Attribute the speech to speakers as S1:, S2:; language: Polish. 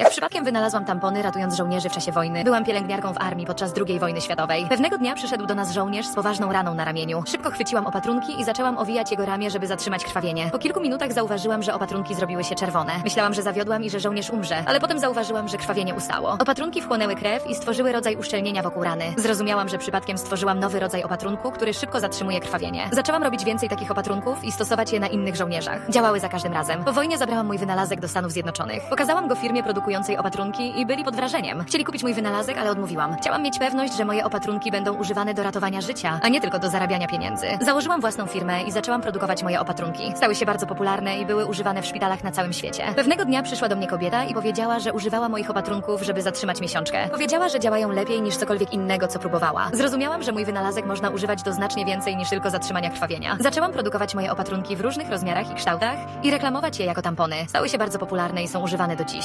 S1: Jak przypadkiem wynalazłam tampony, ratując żołnierzy w czasie wojny. Byłam pielęgniarką w armii podczas II wojny światowej. Pewnego dnia przyszedł do nas żołnierz z poważną raną na ramieniu. Szybko chwyciłam opatrunki i zaczęłam owijać jego ramię, żeby zatrzymać krwawienie. Po kilku minutach zauważyłam, że opatrunki zrobiły się czerwone. Myślałam, że zawiodłam i że żołnierz umrze, ale potem zauważyłam, że krwawienie ustało. Opatrunki wchłonęły krew i stworzyły rodzaj uszczelnienia wokół rany. Zrozumiałam, że przypadkiem stworzyłam nowy rodzaj opatrunku, który szybko zatrzymuje krwawienie. Zaczęłam robić więcej takich opatrunków i stosować je na innych żołnierzach. Działały za każdym razem. Po wojnie zabrałam mój wynalazek do Stanów Zjednoczonych. Pokazałam go firmie produkującej opatrunki i byli pod wrażeniem. Chcieli kupić mój wynalazek, ale odmówiłam. Chciałam mieć pewność, że moje opatrunki będą używane do ratowania życia, a nie tylko do zarabiania pieniędzy. Założyłam własną firmę i zaczęłam produkować moje opatrunki. Stały się bardzo popularne i były używane w szpitalach na całym świecie. Pewnego dnia przyszła do mnie kobieta i powiedziała, że używała moich opatrunków, żeby zatrzymać miesiączkę. Powiedziała, że działają lepiej niż cokolwiek innego, co próbowała. Zrozumiałam, że mój wynalazek można używać do znacznie więcej niż tylko zatrzymania krwawienia. Zaczęłam produkować moje opatrunki w różnych rozmiarach i kształtach i reklamować je jako tampony. Stały się bardzo popularne i są używane do dziś.